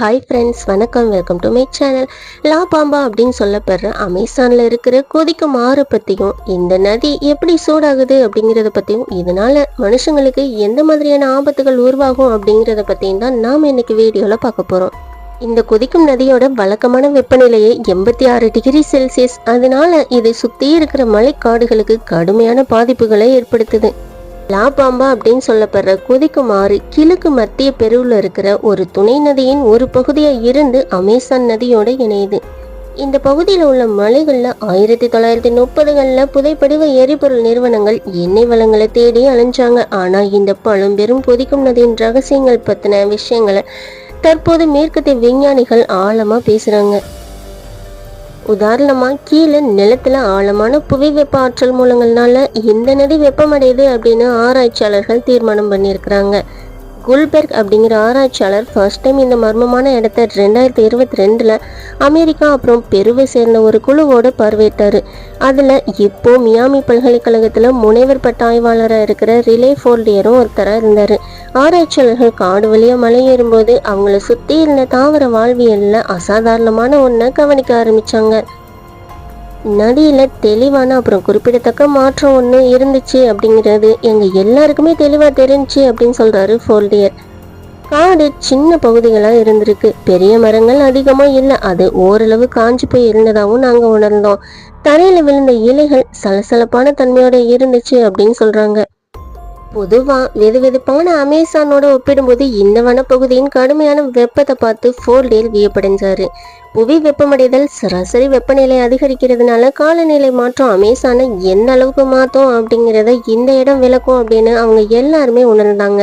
Hi friends வணக்கம். Welcome to my channel லா பாம்பா அப்படின்னு சொல்லப்படுற அமேசானில் இருக்கிற கொதிக்கும் ஆறு பற்றியும் இந்த நதி எப்படி சூடாகுது அப்படிங்கிறத பற்றியும் இதனால் மனுஷங்களுக்கு எந்த மாதிரியான ஆபத்துகள் உருவாகும் அப்படிங்கிறத பற்றியும் தான் நாம் இன்னைக்கு வீடியோவில் பார்க்க போகிறோம் இந்த கொதிக்கும் நதியோட வழக்கமான வெப்பநிலையை எண்பத்தி ஆறு டிகிரி செல்சியஸ் அதனால இதை சுற்றி இருக்கிற மலைக்காடுகளுக்கு கடுமையான பாதிப்புகளை ஏற்படுத்துது. லாபாம்பா அப்படின்னு சொல்லப்படுற கொதிக்குமாறு கிழக்கு மத்திய பெருவில் இருக்கிற ஒரு துணை நதியின் ஒரு பகுதியாக இருந்து அமேசான் நதியோடு இணையுது. இந்த பகுதியில் உள்ள மலைகளில் ஆயிரத்தி தொள்ளாயிரத்தி முப்பதுகளில் புதைப்படிவ எரிபொருள் நிறுவனங்கள் எண்ணெய் வளங்களை தேடி அலைஞ்சாங்க. ஆனால் இந்த பழம்பெரும் புதிக்கும் நதியின் ரகசியங்கள் பற்றின விஷயங்களை தற்போது மேற்கத்திய விஞ்ஞானிகள் ஆழமாக பேசுகிறாங்க உதாரணமா கீழே நிலத்துல ஆழமான புவி வெப்ப ஆற்றல் மூலங்கள்னால இந்த நதி வெப்பமடையுது அப்படின்னு ஆராய்ச்சியாளர்கள் தீர்மானம் பண்ணியிருக்கிறாங்க. குல்பெர்க் அப்படிங்கிற ஆராய்ச்சியாளர் ஃபர்ஸ்ட் டைம் இந்த மர்மமான இடத்த ரெண்டாயிரத்தி இருபத்தி ரெண்டில் அமெரிக்கா அப்புறம் பெருவை சேர்ந்த ஒரு குழுவோடு பார்வையிட்டார். அதில் இப்போ மியாமி பல்கலைக்கழகத்தில் முனைவர் பட்ட ஆய்வாளராக இருக்கிற ரிலே ஃபோர்டியரும் ஒருத்தராக இருந்தார். ஆராய்ச்சியாளர்கள் காடு வழியாக மலை ஏறும்போது அவங்கள சுற்றி இருந்த தாவர வாழ்வியலில் அசாதாரணமான ஒன்றை கவனிக்க ஆரம்பிச்சாங்க. நடியில் தெளிவான அப்புறம் குறிப்பிடத்தக்க மாற்றம் ஒன்று இருந்துச்சு அப்படிங்கிறது எங்கள் எல்லாருக்குமே தெளிவாக தெரிஞ்சுச்சு அப்படின்னு சொல்கிறாரு ஃபோல்டியர். காடு சின்ன பகுதிகளாக இருந்திருக்கு. பெரிய மரங்கள் அதிகமாக இல்லை. அது ஓரளவு காஞ்சு போய் இருந்ததாகவும் நாங்கள் உணர்ந்தோம். தரையில் விழுந்த இலைகள் சலசலப்பான தன்மையோட இருந்துச்சு அப்படின்னு சொல்கிறாங்க பொதுவா வெது வெதுப்பான அமேசானோட ஒப்பிடும்போது இந்த வனப்பகுதியின் கடுமையான வெப்பத்தை பார்த்து ஃபோர்டேல் வியப்படைஞ்சாரு புவி வெப்பமடைதல் சராசரி வெப்பநிலை அதிகரிக்கிறதுனால காலநிலை மாற்றம் அமேசானை எந்த அளவுக்கு மாற்றும் அப்படிங்கிறத இந்த இடம் விளக்கும் அப்படின்னு அவங்க எல்லாருமே உணர்ந்தாங்க.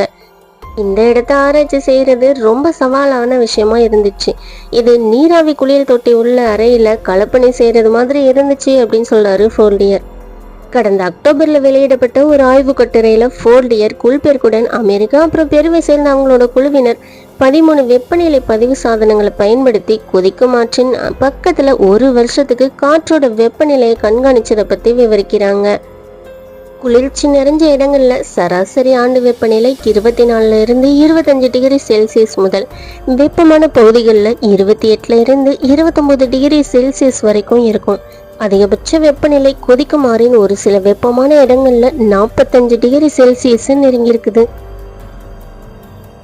இந்த இடத்த ஆராய்ச்சி செய்யறது ரொம்ப சவாலான விஷயமா இருந்துச்சு. இது நீராவி குளியல் தொட்டி உள்ள அறையில கலப்பணி செய்யறது மாதிரி இருந்துச்சு அப்படின்னு சொல்றாரு ஃபோல்டியர் கடந்த அக்டோபரில் வெளியிடப்பட்ட ஒரு ஆய்வு கட்டுரையில் ஃபோர்டியர் குல்பெர்குடன் அமெரிக்கா அப்புறம் பெருவை சேர்ந்த அவங்களோட குழுவினர் பதிமூணு வெப்பநிலை பதிவு சாதனங்களை பயன்படுத்தி கொதிக்கும் ஆற்றின் பக்கத்தில் ஒரு வருஷத்துக்கு காற்றோட வெப்பநிலையை கண்காணிச்சதை பற்றி விவரிக்கிறாங்க. குளிர்ச்சி நிறைஞ்ச இடங்களில் சராசரி ஆண்டு வெப்பநிலை இருபத்தி நாலுல இருந்து இருபத்தஞ்சு டிகிரி செல்சியஸ் முதல் வெப்பமான பகுதிகளில் இருபத்தி எட்டுல இருந்து இருபத்தொம்பது டிகிரி செல்சியஸ் வரைக்கும் இருக்கும். அதிகபட்ச வெப்பநிலை கொதிக்குமாறின் ஒரு சில வெப்பமான இடங்கள்ல நாற்பத்தஞ்சு டிகிரி செல்சியஸ் நெருங்கியிருக்குது.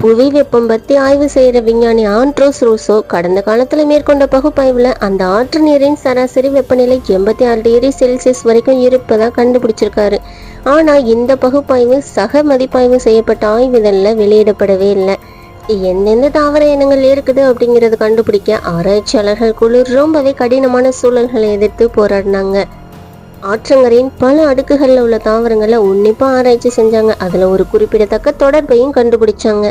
புவி வெப்பம் பற்றி ஆய்வு செய்கிற விஞ்ஞானி ஆண்ட்ரோஸ் ரூசோ கடந்த காலத்தில் மேற்கொண்ட பகுப்பாய்வில் அந்த ஆற்று நீரின் சராசரி வெப்பநிலை எண்பத்தி ஆறு டிகிரி செல்சியஸ் வரைக்கும் இருப்பதாக கண்டுபிடிச்சிருக்காரு. ஆனால் இந்த பகுப்பாய்வு சக மதிப்பாய்வு செய்யப்பட்ட ஆய்விதழ்ல வெளியிடப்படவே இல்லை. எந்தெந்த தாவர இனங்கள் இருக்குது அப்படிங்கிறத கண்டுபிடிக்க ஆராய்ச்சியாளர்கள் குழு ரொம்பவே கடினமான சூழல்களை எதிர்த்து போராடினாங்க. ஆற்றங்கரையின் பல அடுக்குகளில் உள்ள தாவரங்களை உன்னிப்பாக ஆராய்ச்சி செஞ்சாங்க. அதில் ஒரு குறிப்பிடத்தக்க தொடர்பையும் கண்டுபிடிச்சாங்க.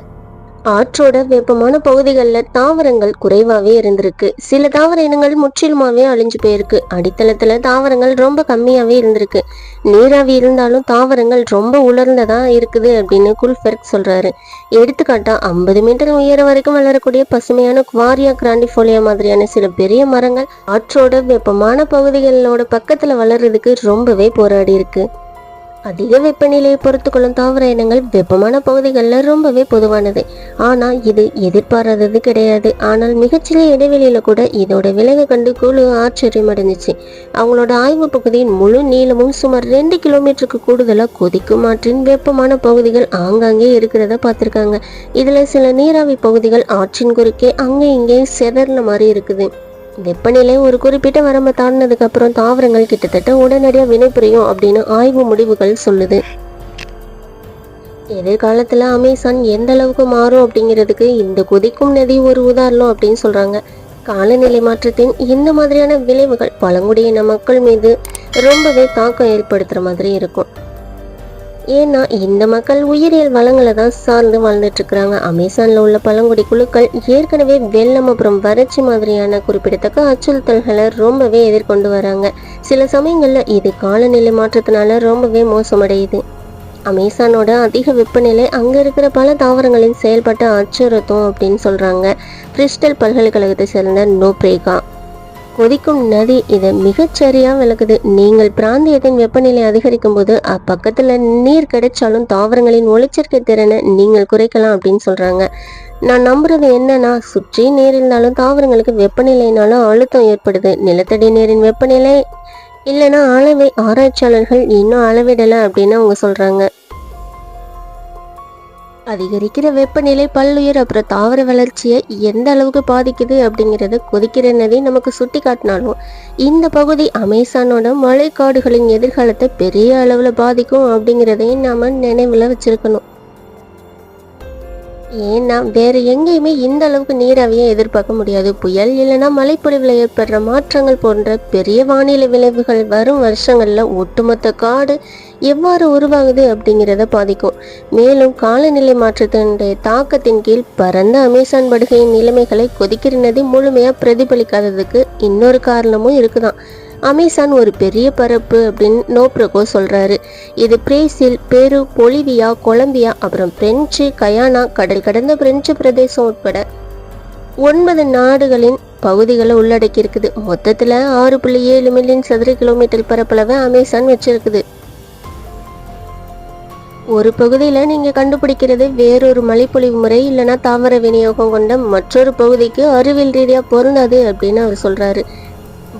ஆற்றோட வெப்பமான பகுதிகளில் தாவரங்கள் குறைவாகவே இருந்திருக்கு. சில தாவர இனங்கள் முற்றிலுமாவே அழிஞ்சு போயிருக்கு. அடித்தளத்தில் தாவரங்கள் ரொம்ப கம்மியாகவே இருந்திருக்கு. நீராவி இருந்தாலும் தாவரங்கள் ரொம்ப உலர்ந்ததா இருக்குது அப்படின்னு குல்ஃபெர்க் சொல்றாரு. எடுத்துக்காட்டா ஐம்பது மீட்டர் உயரம் வரைக்கும் வளரக்கூடிய பசுமையான குவாரியா கிராண்டிஃபோலியா மாதிரியான சில பெரிய மரங்கள் ஆற்றோட வெப்பமான பகுதிகளோட பக்கத்தில் வளர்றதுக்கு ரொம்பவே போராடி இருக்கு. அதிக வெப்பநிலையை பொறுத்து கொள்ளும் தாவர இனங்கள் வெப்பமான பகுதிகளில் ரொம்பவே பொதுவானது. ஆனால் இது எதிர்பாராதது கிடையாது. ஆனால் மிகச்சிறிய இடைவெளியில் கூட இதோட விலகை கண்டு குழு ஆச்சரியம் அடைஞ்சிச்சு. அவங்களோட ஆய்வு பகுதியின் முழு நீளமும் சுமார் ரெண்டு கிலோமீட்டருக்கு கூடுதலாக கொதிக்கும் ஆற்றின் வெப்பமான பகுதிகள் ஆங்காங்கே இருக்கிறத பார்த்துருக்காங்க. இதில் சில நீராவி பகுதிகள் ஆற்றின் குறுக்கே அங்கே இங்கே செதறின மாதிரி இருக்குது. வெப்பநிலை ஒரு குறிப்பிட்ட வரம்பை தாண்டினதுக்கு அப்புறம் தாவரங்கள் கிட்டத்தட்ட உடனடியாக வினைபுரியும் அப்படின்னு ஆய்வு முடிவுகள் சொல்லுது. எதிர்காலத்தில் அமேசான் எந்த அளவுக்கு மாறும் அப்படிங்கிறதுக்கு இந்த கொதிக்கும் நதி ஒரு உதாரணம் அப்படின்னு சொல்கிறாங்க காலநிலை மாற்றத்தின் இந்த மாதிரியான விளைவுகள் பழங்குடியின மக்கள் மீது ரொம்பவே தாக்கம் ஏற்படுத்துகிற மாதிரி இருக்கும். ஏன்னா இந்த மக்கள் உயிரியல் வளங்களை தான் சார்ந்து வாழ்ந்துட்டு இருக்கிறாங்க அமேசான்ல உள்ள பழங்குடி குழுக்கள் ஏற்கனவே வெள்ளம் அப்புறம் வறட்சி மாதிரியான குறிப்பிடத்தக்க அச்சுறுத்தல்களை ரொம்பவே எதிர்கொண்டு வராங்க. சில சமயங்கள்ல இது காலநிலை மாற்றத்தினால ரொம்பவே மோசமடையுது. அமேசானோட அதிக வெப்பநிலை அங்கே இருக்கிற பல தாவரங்களின் செயல்பட்ட அச்சுறுத்தும் அப்படின்னு சொல்கிறாங்க பிரிஸ்டல் பல்கலைக்கழகத்தை சேர்ந்த நோப்ரேகா. கொதிக்கும் நதி இதை மிகச்சரியாக விளக்குது. நீங்கள் பிராந்தியத்தின் வெப்பநிலை அதிகரிக்கும் போது அப்பக்கத்தில் நீர் கிடைச்சாலும் தாவரங்களின் ஒளிச்சேர்க்கை திறனை நீங்கள் குறைக்கலாம் அப்படின்னு சொல்கிறாங்க நான் நம்புறது என்னன்னா சுற்றி நீர் இருந்தாலும் தாவரங்களுக்கு வெப்பநிலைனாலும் அழுத்தம் ஏற்படுது. நிலத்தடி நீரின் வெப்பநிலை இல்லைன்னா அளவை ஆராய்ச்சியாளர்கள் இன்னும் அளவிடலை அப்படின்னு அவங்க சொல்கிறாங்க அதிகரிக்கிற வெப்பநிலை பல்லுயிர் அப்புறம் தாவர வளர்ச்சியை எந்த அளவுக்கு பாதிக்குது அப்படிங்கிறத கொதிக்கிற நதி நமக்கு சுட்டி காட்டினாலும் இந்த பகுதி அமேசானோட மழைக்காடுகளின் எதிர்காலத்தை பெரிய அளவில் பாதிக்கும் அப்படிங்கிறதையும் நாம் நினைவில் வச்சிருக்கணும். ஏன்னா வேறு எங்கேயுமே இந்த அளவுக்கு நீராவியை எதிர்பார்க்க முடியாது. புயல் இல்லைன்னா மழைப்பொழிவில் ஏற்படுற மாற்றங்கள் போன்ற பெரிய வானிலை விளைவுகள் வரும் வருஷங்களில் ஒட்டுமொத்த காடு எவ்வாறு உருவாகுது அப்படிங்கிறத பாதிக்கும். மேலும் காலநிலை மாற்றத்தினுடைய தாக்கத்தின் கீழ் பரந்த அமேசான் படுகையின் நிலைமைகளை கொதிக்கிற நதி பிரதிபலிக்காததுக்கு இன்னொரு காரணமும் இருக்குதான். அமேசான் ஒரு பெரிய பரப்பு அப்படின்னு நோப்ரகோ சொல்கிறாரு இது பிரேசில் பெரு பொலிவியா கொலம்பியா அப்புறம் பிரெஞ்சு கயானா கடல் கடந்த பிரெஞ்சு பிரதேசம் உட்பட ஒன்பது நாடுகளின் பகுதிகளை உள்ளடக்கி இருக்குது ஆறு புள்ளி ஏழு மில்லியன் சதுர கிலோமீட்டர் பரப்பளவை அமேசான் வச்சிருக்குது. ஒரு பகுதியில் நீங்கள் கண்டுபிடிக்கிறது வேறொரு மழைப்பொழிவு முறை இல்லைன்னா தாவர விநியோகம் கொண்ட மற்றொரு பகுதிக்கு அறிவியல் ரீதியாக பொருந்தாது அப்படின்னு அவர் சொல்கிறாரு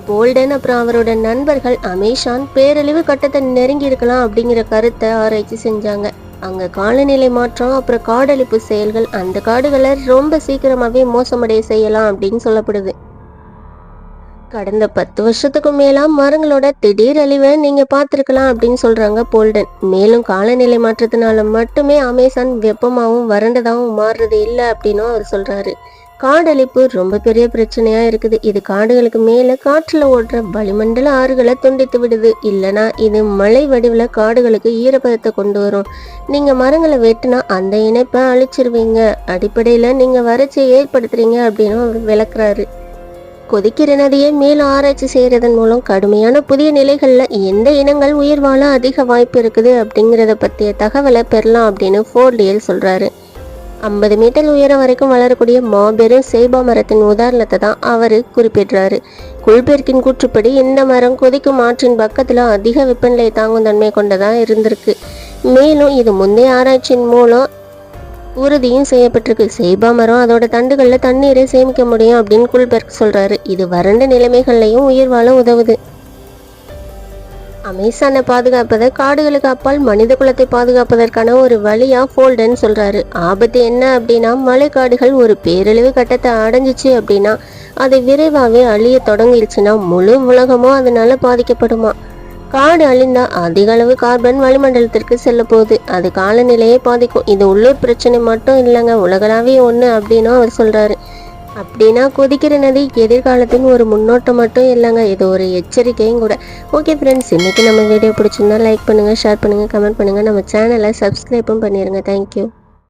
போல்டன் அப்புறம் அவரோட நண்பர்கள் அமேஷான் பேரழிவு கட்டத்தை நெருங்கி இருக்கலாம் அப்படிங்கிற கருத்தை ஆராய்ச்சி செஞ்சாங்க. அங்கே காலநிலை மாற்றம் அப்புறம் காடழிப்பு செயல்கள் அந்த காடுகளை ரொம்ப சீக்கிரமாகவே மோசமடைய செய்யலாம் அப்படின்னு சொல்லப்படுது. கடந்த பத்து வருஷத்துக்கு மேலாம் மரங்களோட திடீர் அழிவை நீங்க பார்த்துருக்கலாம் அப்படின்னு சொல்றாங்க போல்டன். மேலும் காலநிலை மாற்றத்தினால மட்டுமே அமேசான் வெப்பமாகவும் வறண்டதாகவும் மாறுறது இல்லை அப்படின்னும் அவர் சொல்றாரு. காடழிப்பு ரொம்ப பெரிய பிரச்சனையா இருக்குது. இது காடுகளுக்கு மேல காற்றுல ஓடுற வளிமண்டல ஆறுகளை துண்டித்து விடுது. இல்லனா இது மழை வடிவில் காடுகளுக்கு ஈரப்பதத்தை கொண்டு வரும். நீங்க மரங்களை வெட்டினா அந்த இணைப்பை அழிச்சிருவீங்க. அடிப்படையில நீங்க வறட்சியை ஏற்படுத்துறீங்க அப்படின்னு அவர் விளக்குறாரு. கொதிக்கிற நதியை மேலும் ஆராய்ச்சி செய்யறதன் மூலம் கடுமையான புதிய நிலைகளில் எந்த இனங்கள் உயிர் வாழ அதிக வாய்ப்பு இருக்குது அப்படிங்கிறத பற்றிய தகவலை பெறலாம் அப்படின்னு ஃபோர்டியல் சொல்கிறாரு ஐம்பது மீட்டர் உயரம் வரைக்கும் வளரக்கூடிய மாபெரும் சேபா மரத்தின் உதாரணத்தை தான் அவர் குறிப்பிடுறாரு. குல்பெர்க்கின் கூற்றுப்படி இந்த மரம் கொதிக்கும் ஆற்றின் பக்கத்தில் அதிக வெப்பநிலை தாங்கும் தன்மை கொண்டதாக இருந்திருக்கு. மேலும் இது முந்தைய ஆராய்ச்சியின் மூலம் உறுதியும் செய்யப்பட்டிருக்கு. சேபா மரம் அதோட தண்டுகளில் தண்ணீரை சேமிக்க முடியும் அப்படின்னு குல்பெர்க் சொல்றாரு. இது வறண்ட நிலைமைகள்லையும் உயிர் வாழ உதவுது. அமேசானை பாதுகாப்பதை காடுகளுக்கு அப்பால் மனித குலத்தை பாதுகாப்பதற்கான ஒரு வழியா ஃபோல்டன் சொல்றாரு. ஆபத்து என்ன அப்படின்னா மலைக்காடுகள் ஒரு பேரழிவு கட்டத்தை அடைஞ்சிச்சு அப்படின்னா அதை விரைவாகவே அழிய தொடங்கிடுச்சுன்னா முழு உலகமும் அதனால பாதிக்கப்படுமா? காடு அழிந்தா அதிக அளவு கார்பன் வளிமண்டலத்திற்கு செல்ல போகுது அது காலநிலையை பாதிக்கும். இது உள்ளூர் பிரச்சனை மட்டும் இல்லைங்க. உலகளாவே ஒன்று அப்படின்னும் அவர் சொல்கிறாரு அப்படின்னா கொதிக்கிற நதி எதிர்காலத்தின் ஒரு முன்னோட்டம் மட்டும் இல்லைங்க. இது ஒரு எச்சரிக்கையும் கூட. ஓகே ஃப்ரெண்ட்ஸ் இன்றைக்கி நம்ம வீடியோ பிடிச்சிருந்தா லைக் பண்ணுங்கள் ஷேர் பண்ணுங்கள் கமெண்ட் பண்ணுங்கள் நம்ம சேனலை சப்ஸ்கிரைப்பும் பண்ணிடுங்க தேங்க்யூ